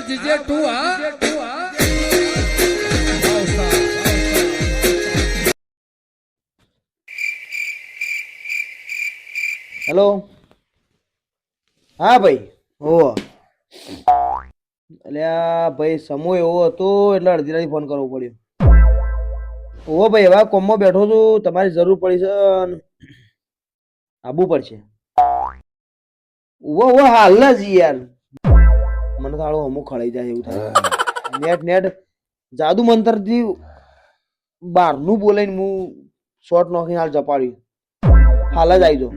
Rahul GJ હા? Hello? હા ભાઈ. હોવો. એટલે આ ભાઈ સમૂહ એવો હતો એટલે અડધી રાતે ફોન કરવો પડ્યો. ઓહો ભાઈ એવા કોમમાં બેઠો છું તમારી જરૂર પડી છે આબુ પડશે ઓહો ઓહો હાલ જ યાર. મને તો આળો અમુક ખળાઈ જાય એવું થાય. નેટ નેટ જાદુ મંતરથી બહારનું બોલાઈને હું શોર્ટ નોખી હાલ જપાડ્યું. હાલ જ આવી જો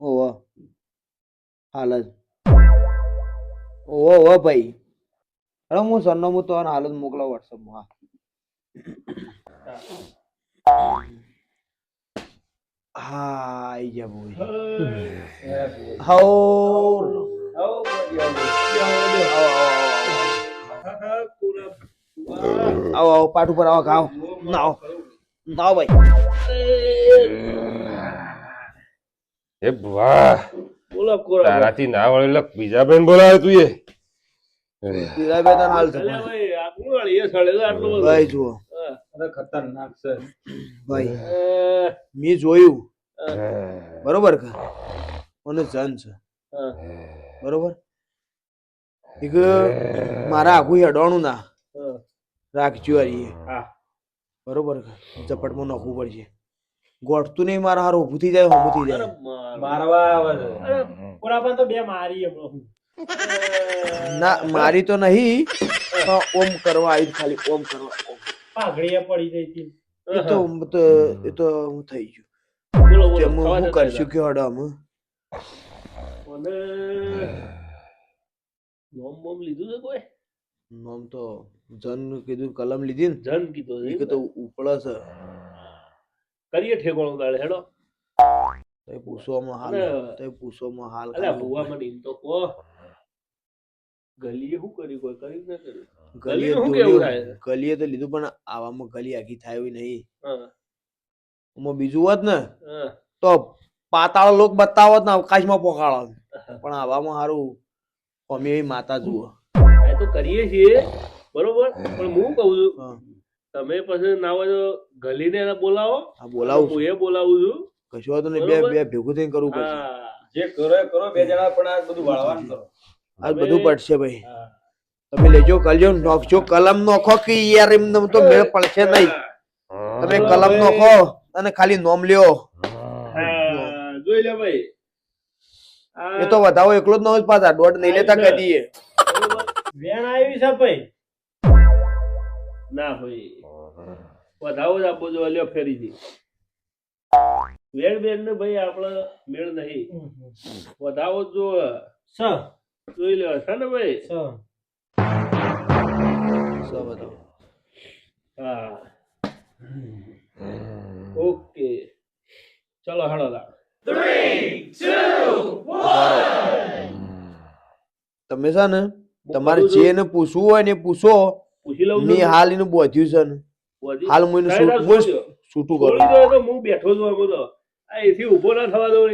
ઓહો. હાલ જ. ઓહો ઓહો ભાઈ. હવે હું સરનામું તો હાલ જ મોકલાવ વોટ્સઅપમાં હા. હા આઈ જા બોય હાઉ આવો આવો પાટ ઉપર આવો ખાઓ નાઓ. નાઓ ભાઈ. એ વાહ બોલો કોરા તારાથી ના વળેલો બીજા બેન બોલાવે તું એ. બીજા બે હાલ છે ભાઈ આપણું વાળી? એ સળે આટલો ભાઈ જુઓ. અરે ખતરનાક છે. ભાઈ મેં જોયું. બરોબર કે? મને જન છે. બરોબર? એક મારા આખું અડવાનું ના. રાખજો હરીએ બરોબર? ઝપટમાં નાખવું પડશે. ગોઠતું નહીં મારા હારું ઊભું થઈ જાય ઊભું થઈ જાય. મારવા આવે છે. અરે, કોરાપા તો બે મારી હમણાં ના મારી તો નહીં પણ ઓમ કરવા આવી ખાલી ઓમ કરવા. પાઘડીએ પડી જઈ હતી. એ તો તો એ તો હું થઈ ગયું. હું કરશું કે હડમ અને નોમ બોમ લીધું છે કોઈ નોમ તો જન કીધું કલમ લીધી ને જન કીધું એ કે તો ઉપળે છે કરીએ ઠેકોણું દાડે હેડો તે પૂછવામાં હાલ તે પૂછવામાં હાલ અલ્યા ભુવા મને એમ તો કો ગલીએ શું કર્યું કોઈ કરી ના કર્યું ગલીએ શું તો કેવું લીધું- થાય ગલીએ તો લીધું પણ આવામાં ગલી આખી થાય એવી નહીં હા, બીજું હોત ને તો પાતાળ લોક બતાવત ને અવકાશમાં પોકાળો પણ આવામાં સારું અમે માતા જુઓ. એ તો કરીએ છીએ બરોબર? પણ હું કહું છું તમે પછી ના હોય તો ગલીને એને બોલાવો. આ બોલાવું હું એ બોલાવું છું. કશું વાતો નહીં બે બે ભેગું થઈને કરવું પડશે. જે કરો એ કરો બે જણા પણ આ બધું વાળવાનું કરો. આ બધું પડશે ભાઈ. તમે લેજો કલજો નોખજો કલમ નોખો કે યાર એમ તો મેળ પડશે નહીં. તમે કલમ નોખો અને ખાલી નોમ લ્યો. હા, જોઈ લે ભાઈ. એ તો વધાવો એકલો જ ન હોય પાછા દોઢ નહીં લેતા કદીએ વેણ આવી છે ભાઈ. ના ભાઈ. વધાવો જ આપો જો અલ્યો ફેરીથી. વેણ બેન ને ભાઈ આપણે મેળ નહીં. વધાવો જ સ. જોઈ લ્યો છે ને ભાઈ? સ. સો હા. ઓકે. ચલો હાડો લા. તમે છે ને તમારે જે એને પૂછવું હોય ને પૂછો. મેં હાલ એનું બોધ્યું છે ને. હાલ હું એનું છૂટ- કરું. તો હું બેઠો છું આમ તો. આ એથી ઊભો ના થવા દો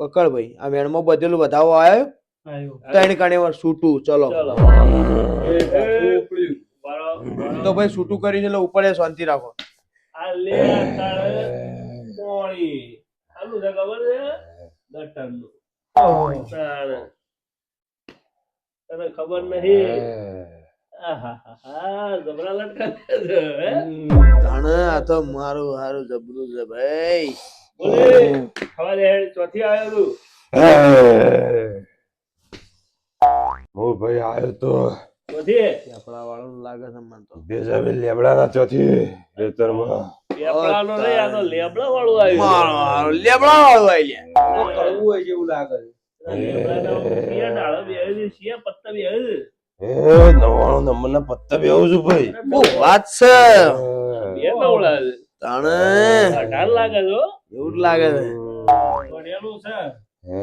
પકડ ભાઈ આ વેણમાં બધેલું બતાવો આવ્યો? ત્રણ કાણે વાર છૂટું ચલો. તો ભાઈ છૂટું કરીને એટલે ઉપર એ શાંતિ રાખો. આ લે પોણી. છે ખબર છે? દટનનું તારે. તને ખબર નહીં જબરા લટકા જાણે આ તો મારું હારું જબરું છે ભાઈ. બોલે ખાવા ચોથી આવ્યો હું. ભાઈ આવ્યો તો. ચોથી આપણા વાળું લાગે છે મને તો. બેજાબે લેબડાના ચોથી. ખેતરમાં લેબડાનો નહીં, આ તો લેબડા વાળું આવ્યું લેબડા વાળું કરવું હોય જેવું લાગે છે લેબડાના શિયા ડાળો બેહે છે, શિયા પત્તા બેહે છે. એ નવાણું નંબરના પત્તા બેહું છું ભાઈ બહુ વાત છે બે નવડા છે. તાણે અઢાર લાગે છે, હો. એવું લાગે છે ભણેલું છે. હે.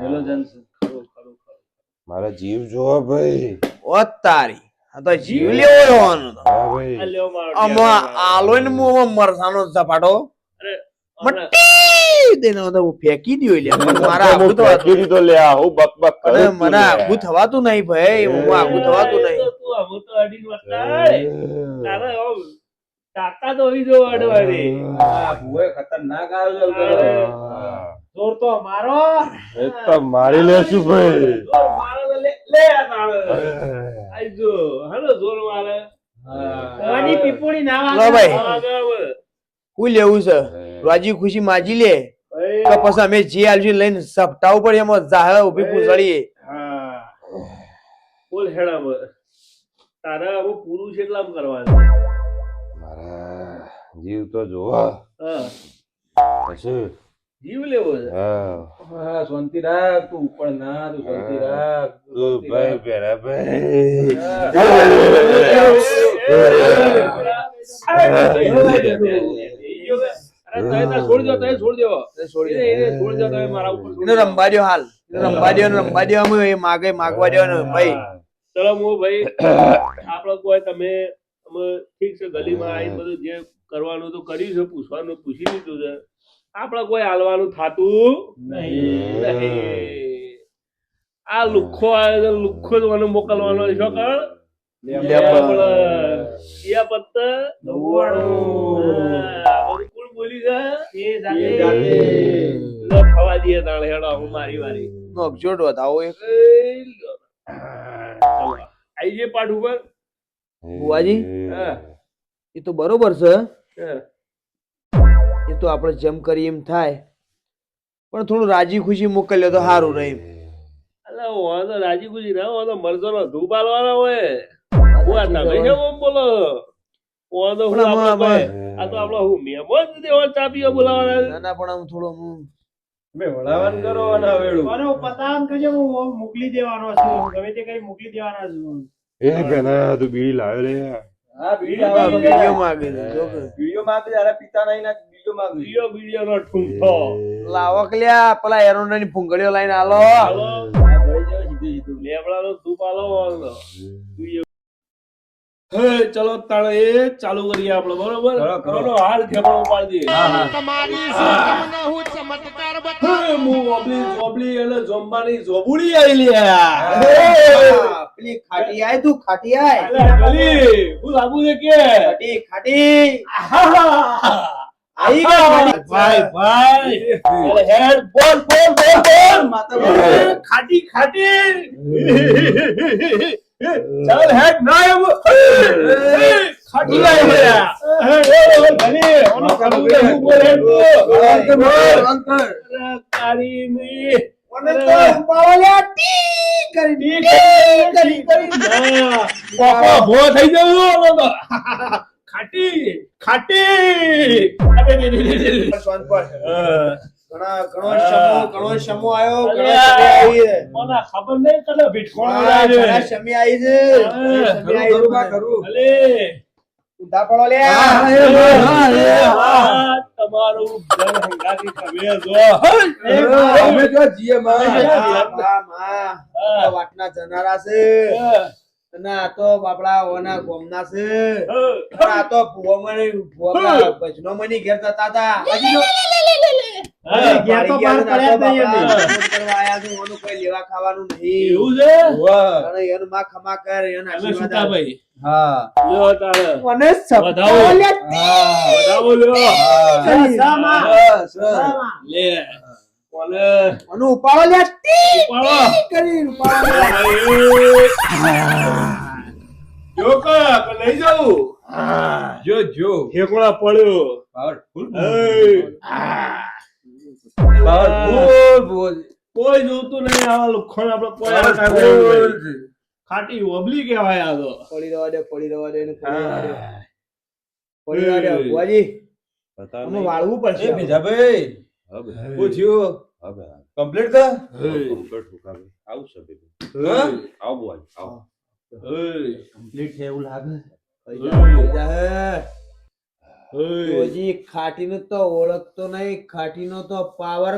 પેલો જન છે ખરું, ખરું, ખરું. મારા જીવ જોવા ભાઈ ઓ તારી તો જીવ લેવો તો. હા ભાઈ. આ લ્યો આમાં ટેબલ. ને મું મરસાનો ઝપાટો. મટી દેનો તો હું ફેંકી દ્યો લે મારા હું આઘું ફેંકી દીધો લે હું બક બક કરું મને લે. થવાતું નહીં ભાઈ. હું આઘું થવાતું નહીં. તું આમ તો અડીને વટાય. તારે તાકાત હોવી જોઈએ અડવાની. આ ખતરનાક આવ્યો છે. જોર તો મારો. એ તો મારી લેશું ભાઈ. તો હાલો જોર મારે. ના ભાઈ. હું લેવું છે? રાજી ખુશી માજી લે. કે પછી અમે જે આલજી લઈને સપટાવું પડે એમાં જાહે ઊભી પૂછડીએ. હા. બોલ હેડામાં. તારે હવે પૂરું છે એટલા કરવાનું. મારા જીવ તો જોવો. હા. પછી જીવ લેવો છે? હા. શાંતિ રાખ તું ઉપર ના તું શાંતિ રાખ તું ભાઈ પેરા ભાઈ રમવા દ્યો હાલ. એને રમવા રમવા દ્યો એ માગે માગવા દ્યો ભાઈ. ચલો હું ભાઈ આપડે કોઈ તમે ઠીક છે ગલીમાં આવીને બધું જે કરવાનું તો કર્યું છે પૂછવાનું પૂછી લીધું છે. આપડે કોઈ હાલવાનું થાતું નહીં. આ લુખ્ખો આવે છે લુખ્ખો જ મને મોકલવાનો છો કણ એ તો બરોબર છે. હા. એ તો આપણે જેમ કરીએ એમ થાય. પણ થોડું રાજી ખુશી મોકલ્યો તો સારું રહે અલા હું તો રાજી ખુશી ના હું તો મરચો નો ધૂપ આલવાનો હોય. તમે કેમ બોલો? હું તો હું પણ આમાં- આ તો આપણો હું મહેમાન જ દેવા ચા બોલાવાના ના ના પણ આમ થોડું આમ બે વડાવાન કરો અને પતાન હું મોકલી દેવાનો છું. ગમે તે કરી મોકલી દેવાના છું. એ તું બીડી લાવ્યો હા આ વીડિયો વીડિયો માગે છે, જો કે. માંગે ત્યારે પિતા નહીં ના વીડિયો માંગે બીજો બીજો નો ઠૂંઠો લાવો કે પેલા એરોની ભૂંગળીઓ લઈને આલો હાલો. આ જાવ સીધું સીધું. લેબડા ધૂપ આલો વાળો. હે ચલો તાણે એ ચાલુ કરીએ આપણે બરોબર? કરો. હાલ ઠેકાણું પાડી દઈએ. હે, હું. ઓબલી જોબલી અને જોંબાની જોબુડી આઈ લ્યા પેલી ખાટી આય તું ખાટી આય. અલા, ગલી, હું લાગુ છે કે? ખાટી ખાટી. આહા! આઈ ગયો. ભાઈ ભાઈ અરે હેડ બોલ બોલ બોલ બોલ માતા ખાટી ખાટી ચાલ હેડ ના એમ ખાટી લાય ગયા હે, એ, ઓનો હું બોલ હેડ બોલ. અંતર અરે, તારી ની. મને તો ઉપાડો ટી કરી, ટી કરી. ભો થઈ ગયો. ખાટી ખાટી. ઘણા ઘણો શમો ઘણો શમો ઘણો ખબર નહીં કને ભીટકોણ શમી આવી છે. શમી આવી કરું. પડો તમારું તમે જો. અમે તો જીએ માં. વાટના જનારા છે. અને આ તો બાપડા ઓના ગોમના છે. હા. અને આ તો ભુવમણી ભુવમણા ભજનોમણી ઘેર જતા હતા. હા, તો કોઈ જોતું નહીં આવા લુખ્ખોને આપડે કોઈ. ખાટી ઓબલી કહેવાય આ તો. પડી રહેવા દે પડી રહેવા દે પડી રહેવા દે. ભુવાજી. અમે વાળવું પડશે એ ભેજાભાઈ શું થયું? કમ્પ્લીટ કર હા? કમ્પ્લીટ છે એવું લાગે થઈ જાહે. એ, તો ઓળખતો નહીં ખાટીનો તો પાવર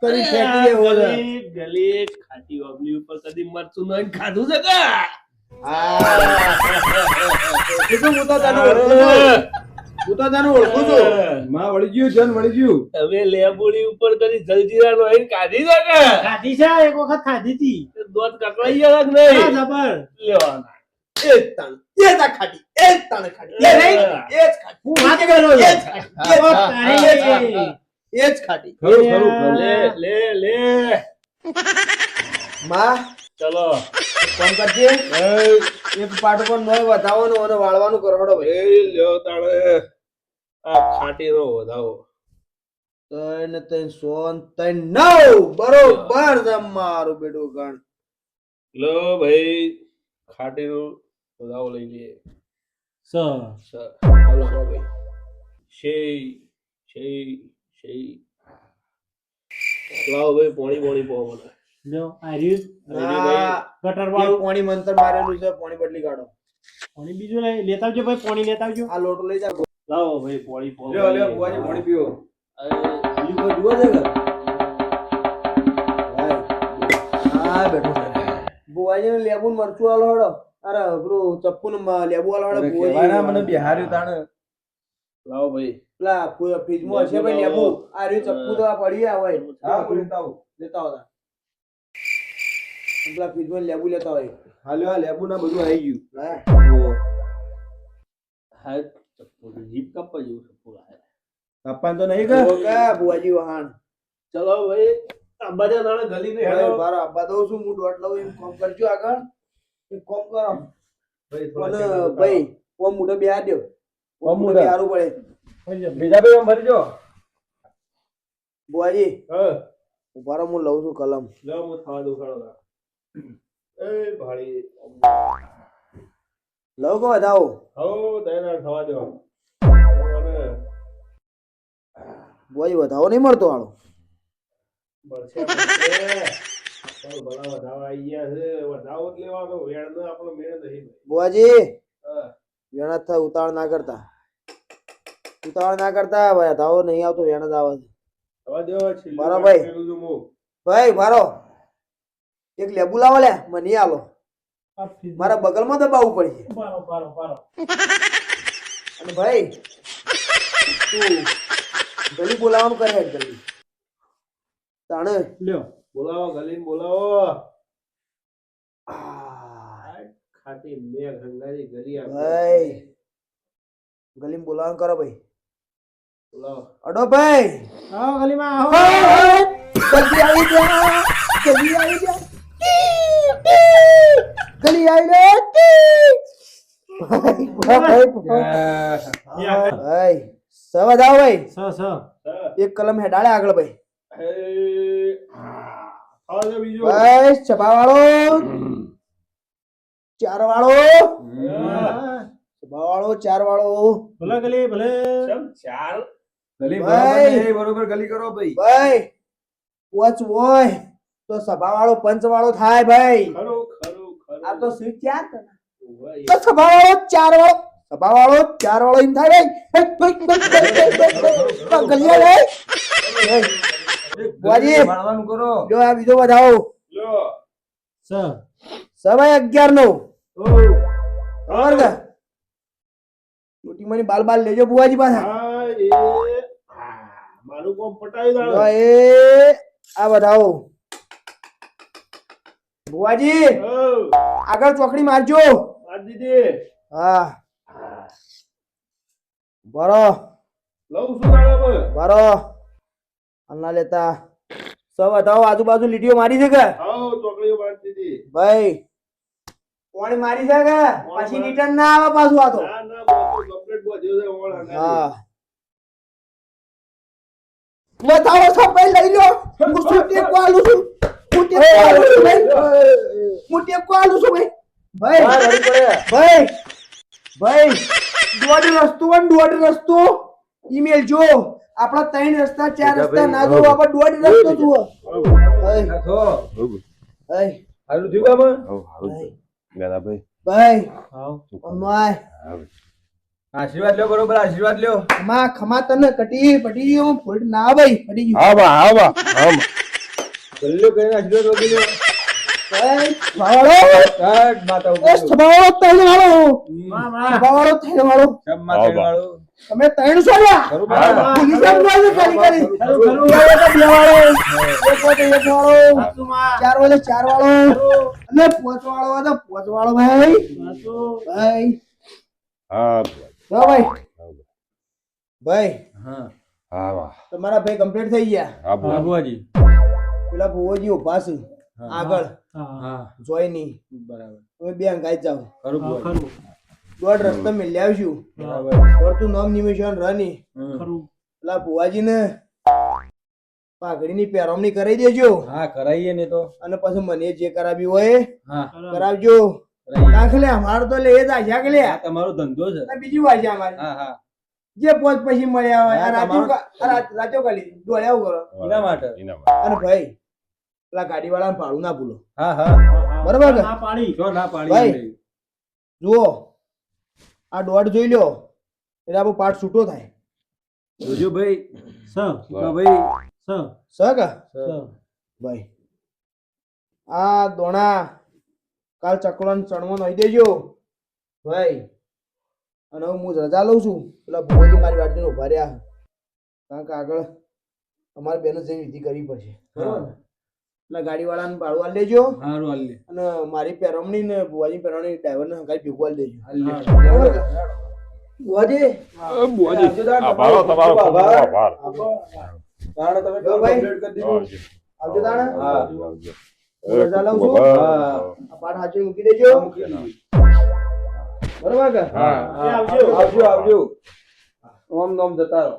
કરી ફેંકી દે ઓલે. ગલી ખાટી ઓબલી ઉપર કદી મરતું નહીં ખાધું છે કે? હા. હું તો તને. હું તો તને ઓળખું છું. માં વળી ગયું જન વળી ગયું. હવે લેબોડી ઉપર કરી જલજીરા નો અહીં કાઢી દે કે? કાઢી છે એક વખત ખાધી હતી દોત કકડાઈ ગયા કે નહીં? હા, જબર. લેવાના. એ એ ખાટી. એ તાણ ખાટી. એ નહીં? એ જ ખાટી. હું વાત કરું? એ જ ખાટી. એ જ ખાટી. તારી. એ જ ખાટી. ખરું, ખરું, ખરું. લે લે લે. માં. ચલો. કરજે. એક પાટો પણ નોય વધાવવાનો અને વાળવાનું કરવાડો ભાઈ. એ લ્યો તાળે આ ખાટી રો વધાવો. ત્રણ ને સોન સો નવ. બરોબર મારું બેટું ગણ. લો ભાઈ ખાટી રો વધાવો લઈ લઈએ સ. સર ચલો ભાઈ. શેય શેય શેય લાવ ભાઈ પોણી પોણી પો મને. લ્યો, આ રીત ગટર વાળું. પાણી મંતર મારેલું છે પાણી બદલી કાઢો. પાણી બીજું લઈ- લેતા આવજો ભાઈ પાણી લેતા આવજો. આ લોટો લઈ જાઓ. લાવો ભાઈ પાણી પો લ્યો, લ્યો, બુવાજી પાણી પીવો. બીજું કોઈ જુઓ છે કે હા બેઠો બુવાજી ને લેબુ મરચું આલો હડો. અરે પેલું ચપ્પુ ને લેબુ આલો હડો બુવાજી બિહાર્યું તાણે. લાવો ભાઈ. પેલા ફ્રીજમાં હશે ભાઈ લેબુ? આ રહ્યું ચપ્પુ તો આ પડી આ હોય. લેતા આવતા પેલા ફ્રીજમાં લેબુ લેતા હોય. હાલ્યો આ લેબુ ના બધું આવી ગયું. હા. હા ચપ્પુ જીપ કાપવા જેવું ચપ્પુ લાવે તો નહીં કા બુવાજી વહાણ. ચલો ભાઈ નાણે ગલી ને ભાઈ હેડો બાર આબા દઉં છું હું દોઢ લઉં એમ કોમ કરજો આગળ. એક કોમ કરો. અને ભાઈ કોમ મૂડો બે આ દ્યો કોમ મોટો? પડે. બીજા ભાઈ ભરી જો હા. હું લઉં છું કલમ. લો હું થવા દઉં. એ ભાળી. લઉં કે વધાવો. હો તૈયાર થવા દો. બુવાજી વધાવો નહીં મળતો આળો. મળશે મળશે. ભલા વધાવા આઈ ગયા છે. વધાવો જ લેવાનો. વેણનો આપણો મેળ નહીં બુવાજી થાય ઉતાળ ના કરતા. ઉતાળ ના કરતા ભાઈ વધાવો નહીં આવતો વેણ જ આવે છે. બરાબર ભાઈ. ભાઈ મારો. એક લેબુ લાવો લે મને આલો. મારા બગલમાં દબાવવું પડશે. અને ભાઈ તું ગલી બોલાવાનું કરે હેડ ગલી. તાણે. લ્યો. બોલાવો ગલી બોલાવો. ખાતી મેઘ હંગારી ગલી. ભાઈ ગલી બોલાવવાનું કરો ભાઈ. બોલાવો. અડો ભાઈ. આવો ગલીમાં આવો. જલ્દી આવી જા જલ્દી આવી જા. ગલી આવી રે. ભાઈ ભાઈ યા. ભાઈ સવાદ આવો ભાઈ. સ સ. એક કલમ હેડાળે આગળ ભાઈ. ભાઈ છપા વાળો ચાર વાળો છપા વાળો ચાર વાળો ભલે ગલી ભલે. ચમ ચાર. ભાઈ. બરોબર ગલી કરો ભાઈ. ભાઈ વોચ હોય. તો સભા વાળો પંચ વાળો થાય ભાઈ. ખરું ખરું ખરું. આ તો સીટ ચાર. તો સભા વાળો ચાર વાળો સભા વાળો ચાર વાળો એમ થાય ભાઈ. ગલિયા ભાઈ બુઆજી. મારવાનું કરો. જો આ બીજો વધાવો. લ્યો. સ સવાય અગિયાર નો ઓ, ખબર કે મોટી મની બાલ બાલ લેજો બુવાજી પાસે મારું કોમ પટાવી દાડો. એ આ વધાવો. બુવાજી આગળ ચોકડી મારજો. હા. બરો. લઉં છું બરો. અન્ના લેતા. સૌ બતાવો આજુબાજુ લીટીઓ મારી છે કે? ચોકડીઓ બાંધી દીધી. ભાઈ કોણ મારી છે કે? પછી રિટર્ન ના આવે પાછું આ તો. હા. બતાવો છો લઈ લો. હું શું કોલું છું? હું ટેકો આલું છું ભાઈ ભાઈ ભાઈ ભાઈ દોઢ રસ્તો દોઢ રસ્તો. ઈમેલ જો. આપણા ત્રણ રસ્તા ચાર રસ્તા ના જો આપણે દોઢ રસ્તો જુઓ. ભાઈ ભાઈ. થયું કામ ભાઈ ગણાભાઈ ભાઈ. આવ અમાય. આશીર્વાદ લ્યો બરોબર આશીર્વાદ લ્યો. ખમા ખમા તને કટી પટી ગયો ફોલ્ટ ના ભાઈ પટી ગયું. હા બા હા બા હા ગલ્લો કરીને આશીર્વાદ વગી. તમે. ચાર વાળો ચાર વાળો. અને પોચ વાળો પોચ વાળો ભાઈ. ભાઈ. હા ભાઈ. ભાઈ. હા. હા. તમારા ભાઈ કમ્પ્લીટ થઈ ગયા. હા બાબુજી. પેલા ભુવોજી ઊભા છે આગળ. જોઈ નહીં બરાબર. તમે બે અંગાઈ જ જાઓ. ખરું. દોઢ રસ્તો મિલી આવશું. બરાબર. તું નામ નિમિશન રની. ખરું. પેલા ભુવાજી ને પાઘડીની પહેરવણી કરી દેજો. હા કરાવીએ ને તો. અને પછી મને જે કરાવી હોય કરાવજો. દાખલે નાખ અમારે તો લે એ જ આશા કે લે. આ તમારો ધંધો છે. બીજી વાજ્યા અમારી. હા હા. જે પોચ પછી મળ્યા હોય આ હા, રાત્યો તમારું- કા- આ રાત- રાત્યો કાઢી દીધી. દોડ્યા કરો. માટે એના માટે. અને ભાઈ પેલા ગાડી વાળા ભાડું ના ભૂલો. હા હા. બરાબર ના? પાડી. જો ના પાડી ભાઈ. જુઓ. આ દોઢ જોઈ લ્યો. એટલે આપણો પાઠ છૂટો થાય. જોજો ભાઈ. સ. ભાઈ. સ. સ. કા? ભાઈ આ દોણા કાલ ચકલાન ચણવો નહીં દેજો. ભાઈ અને હવે હું રજા લઉં છું. પેલા ભોજી મારી વાટીને ઊભા રહ્યા. કારણ કે આગળ અમારે બેનો જઈ વિધિ કરવી પડશે. બરાબર એટલે ગાડી વાળાને ભાડું આલ દેજો. હારું આલ લે અને મારી પેરમણી ને બુવાજી પેરમણી ડ્રાઈવરને ને ભેગું આલી દેજો. બુઆજી, આભાર તમારો ખૂબ ખૂબ આભાર. કારણ તમે complete કરી દીધું. આવજો. તાણે હા. આવજો, આવજો. રજા લઉં છું. પાઠ હાચવી મૂકી દેજો. બરોબર કે? હા. આવજો આવજો. આવજો ઓમ નોમ જતા રહો.